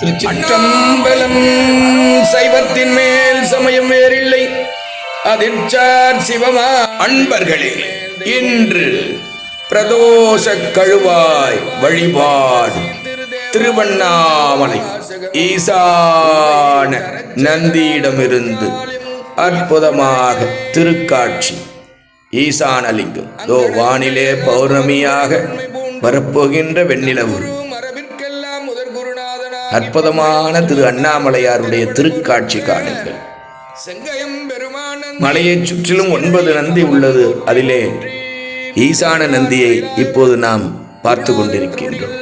திருச்சிற்றம்பலம் சைவத்தின் மேல் சமயம் வேறில்லை. அதிர்ச்சார் சிவமா அன்பர்களே இன்று பிரதோஷ கழுவாய் வழிபாடு. திருவண்ணாமலை ஈசான நந்தியிடமிருந்து அற்புதமாக திருக்காட்சி. ஈசானலிங்கம். தோ வானிலே பௌர்ணமியாக வரப்போகின்ற வெண்ணிலவு. அற்புதமான திரு அண்ணாமலையாருடைய திருக்காட்சி காணுங்கள். மலையைச் சுற்றிலும் ஒன்பது நந்தி உள்ளது. அதிலே ஈசான நந்தியை இப்போது நாம் பார்த்து கொண்டிருக்கின்றோம்.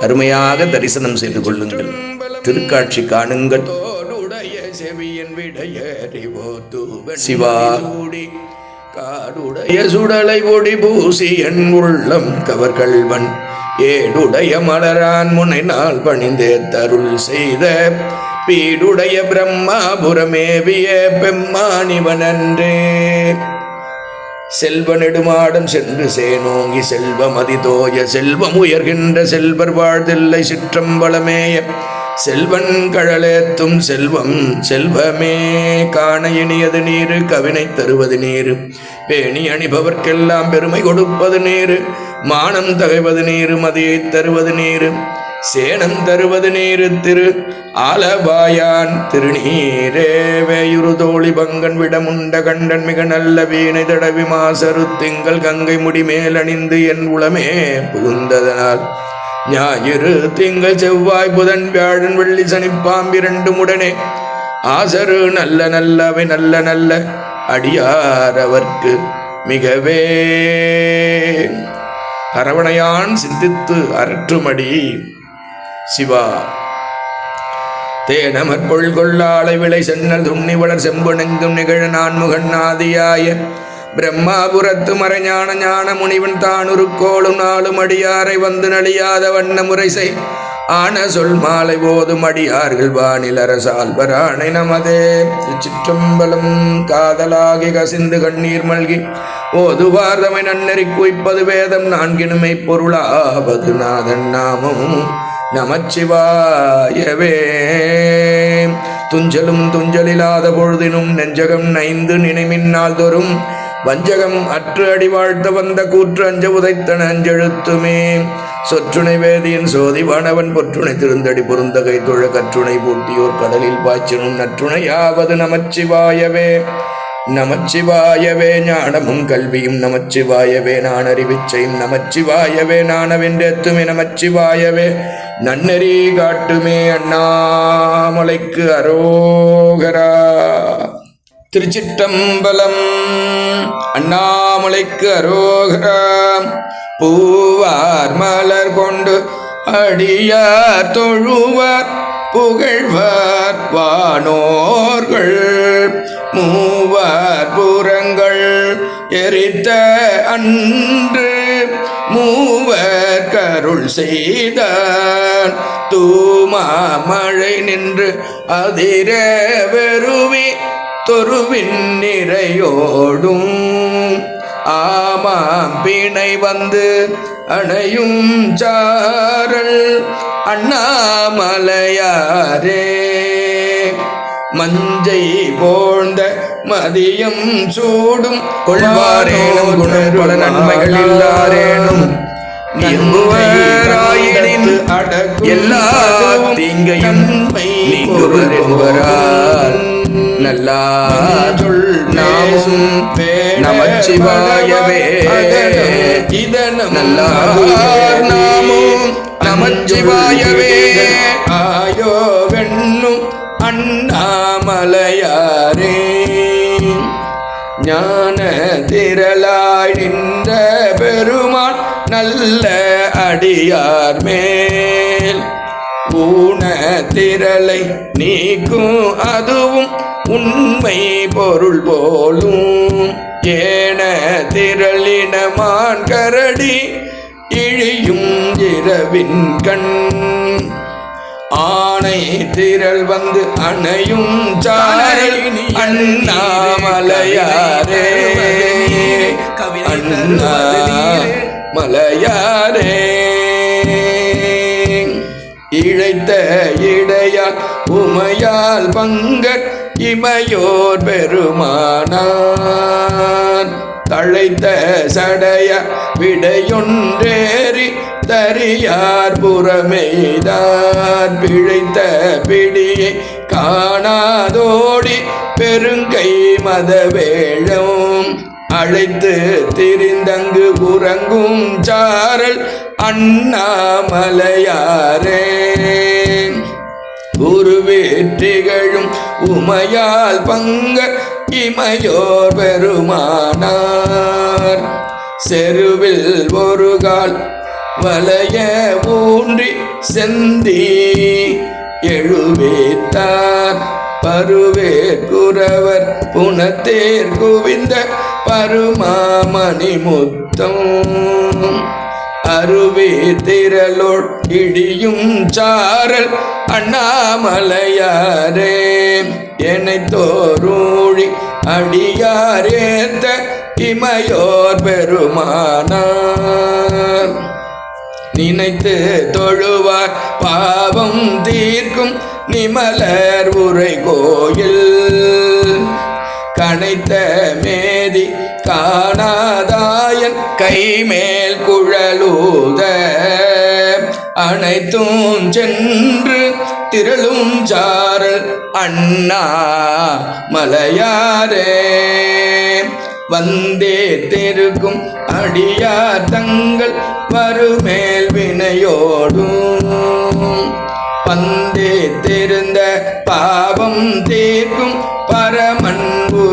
அருமையாக தரிசனம் செய்து கொள்ளுங்கள். திருக்காட்சி காணுங்கள். சிவா. காடுடைய சுடலை ஒடி பூசி என் உள்ளம் கவர்கள்வன். ஏடுடைய மலரான் முனை நாள் பணிந்தே தருள் செய்த பீடுடைய பிரம்மாபுரமேவிய பெம்மானிவனன்றே. செல்வ நெடுமாடம் சென்று சேனோங்கி செல்வம் அதிதோய செல்வம் உயர்கின்ற செல்வர் வாழ்தில்லை சிற்றம்பலமேய செல்வன் கழலேத்தும் செல்வம் செல்வமே. காண இனியது நீரு கவினை தருவது நீரு. பேணி அணிபவர்க்கெல்லாம் பெருமை கொடுப்பது நீரு. மானம் தகைவது நீரு மதியை தருவது நீரு. சேனம் தருவது நீரு திரு. ஆலவாயான் திருநீரே. வேயுரு தோழி பங்கன் விடமுண்ட கண்டன் மிக நல்ல வீணை தடவி மாசரு திங்கள் கங்கை முடி மேலணிந்து என் உளமே புகுந்ததனால். ஞாயிறு திங்கள் செவ்வாய் புதன் வியாழன் வெள்ளி சனி பாம்பிரண்டும் உடனே. ஆசரு நல்ல நல்லவை நல்ல நல்ல அடியார் அவர்க்கு மிகவே. அரவணையான் சிந்தித்து அரற்றுமடி சிவா. தேனமற் பொள் கொள்ளாளை விளை சென்னல் துண்ணி வளர் செம்புணெங்கும் நிகழ நான்முகன் ஆதியாய. பிரம்மாபுரத்து மறைஞான ஞான முனிவன் தானுருக்கோளும் நாளும் அடியாரை வந்து நலியாத வண்ண முறை செய் ஆன சொல் மாலை போதும் அடியார்கள் வானில் அரசால்வராணை நமதே. சிற்றம்பலம் காதலாகி கசிந்து கண்ணீர் மல்கி. ஓதுவார்தமை நன்னறி குய்ப்பது வேதம் நான்கினுமை பொருளாவது நாதன் நாமம் நமச்சிவாயவே. துஞ்சலும் துஞ்சலில்லாத பொழுதினும் நெஞ்சகம் நைந்து நினைமின்னால் தோறும் வஞ்சகம் அற்று அடி வாழ்த்த வந்த கூற்று அஞ்ச உதைத்தன அஞ்செழுத்துமே. சொற்றுணை வேதியின் சோதி வானவன் பொற்றுணை திருந்தடி பொருந்தகை தொழ கற்றுணை பூட்டியோர் கடலில் பாய்ச்சினும் நற்றுணையாவது நமச்சிவாயவே. நமச்சிவாயவே ஞானமும் கல்வியும் நமச்சிவாயவே நான் அறிவிச்சையும் நமச்சிவாயவே நானவென்றெத்துமே நமச்சிவாயவே. நன்னெறி காட்டுமே அண்ணாமலைக்கு அரோகரா. திருச்சிற்றம்பலம் அண்ணாமலைக்கு அரோகரா பூவார் மலர் கொண்டு அடியார் தொழுவார். புகழ்வார் வானோர்கள். மூவார் புறங்கள் எரித்த அன்று. மூவர் கருள் செய்தார். தூமா மழை நின்று அதிர வெறுவி. தொருவின் நிறையோடும் ஆமாம் பிணை வந்து அணையும் சாரல் அண்ணாமலையாரே. மஞ்சை போழ்ந்த மதியம் சூடும் கொள்வாரேனும் குணபல நன்மைகள் இல்லாரேனும். நம்புவராயினின் எல்லா தீங்கையும் நீங்குவர் என்பரால் நல்லா சொல் நாமும் நமச்சிவாயவே நல்லா நாமும் நமச்சிவாயவே ஆயோ வெண்ணும் அண்ணாமலையாரே ஞான திரளாய் நின்ற பெருமான் நல்ல அடியார் மேல் ஊன திரளை நீக்கும் அதுவும் உண்மை பொருள் போலும். ஏன திரளினமான் கரடி இழியும் இரவின் கண். ஆனை திரள் வந்து அணையும் சாரல் அண்ணாமலையாரே. அண்ணா மலையாரே இடையால் உமையால் பங்கர் இமையோர் பெருமானார். தழைத்த சடைய விடையொன்றேறி தரியார் புறமெய்தார். பிழைத்த பிடியை காணாதோடி பெருங்கை மதவேழம். அழைத்து திரிந்தங்கு உறங்கும் சாரல் அண்ணாமலையாரே. திகழும் உமையால் பங்க இமையோர் பெருமானார். செருவில் ஒரு கால் வலைய ஊன்றி செந்தி எழுவேத்தார். பருவேர் குறவர் புனத்தேர் குவிந்த பருமாமணி முத்தம். அருவே திரளொட்டிடியும் சாரல் அண்ணாமலையாரே என்னை தோரூழி அடியாரேத்த இமையோர் பெருமானார். நினைத்து தொழுவார் பாவம் தீர்க்கும் நிமலர் உரை கோயில் கனைத்த மேதி காணாதாயன் கைமேல் குழலூத. அனைத்தும் சென்று திரளும் சாரல் அண்ணா மலையாரே. வந்தே தெருக்கும் அடியா தங்கள் வருமேல் வினையோடும். பந்தே தெரிந்த பாவம் தீர்க்கும் பரம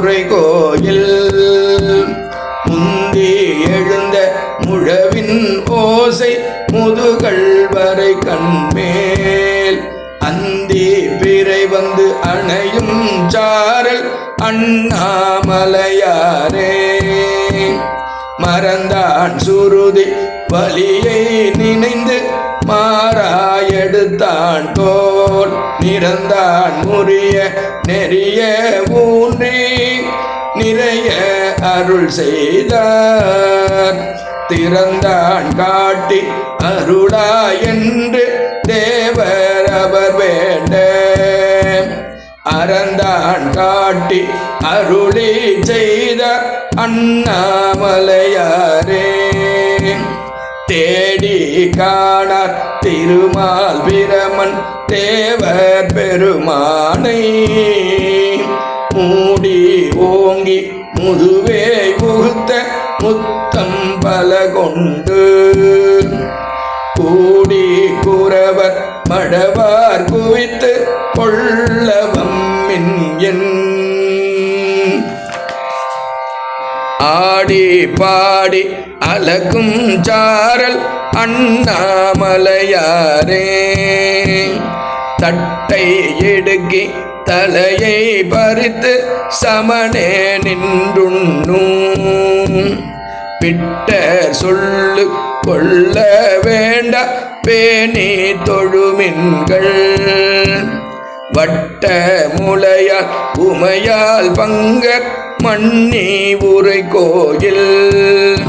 முறை கோயில் முந்தி எழுந்த முழவின் ஓசை முதுகள் வரை கண்மேல். அந்தி பிறை வந்து அணையும் சாரல் அண்ணாமலையாரே. மறந்தான் சுருதி வலியை நினைந்து மாறாயெடுத்தான் தோல். நிறந்தான் முறிய நெறிய ஊன்றி அருள் செய்தார். திறந்தான் காட்டி அருளா என்று தேவர் அவர் வேண்ட அறந்தான் காட்டி அருளி செய்த அண்ணாமலையாரே. தேடி காணார் திருமால் பிரமன் தேவர் பெருமானை. மூடி ஓங்கி முதுவே முகுத்த முத்தம் பல கொண்டு கூடி குறவர் மடவார் குவித்து கொள்ளவம் மின் ஆடி பாடி அலகும் சாரல் அண்ணாமலையாரே. தட்டை எடுக்கி தலையை பறித்து சமனே நின்றுண்ணும். பிட்டர் சொல்லு கொள்ள வேண்ட பேணி தொழுமின்கள். வட்ட முளையால் உமையால் பங்க மண்ணி உரை கோயில்.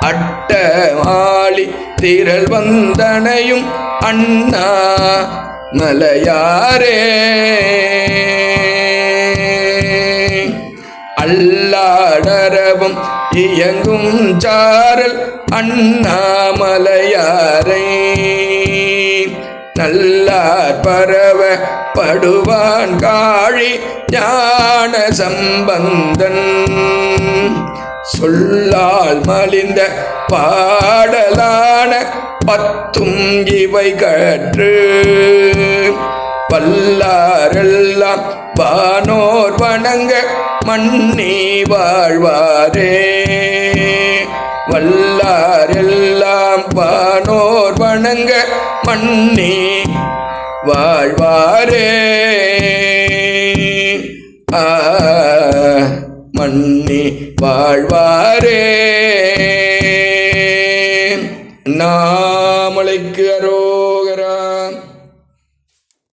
அட்ட மாளி திரள் வந்தனையும் அண்ணா மலையாரே. அல்லாடரவும் இயங்கும் சாரல் அண்ணாமலையாரை. நல்லார் பரவ படுவான் காழி ஞான சம்பந்தன் சொல்லால் மலிந்த பாடலான பத்தும் இவை கற்று பல்லாரெல்லாம் வானோர் வணங்க மண்ணி வாழ்வாரே. வல்லாரெல்லாம் வானோர் வணங்க மண்ணி வாழ்வாரே. ஆ மண்ணி வாழ்வாரே. நாமலைக்கு அரோ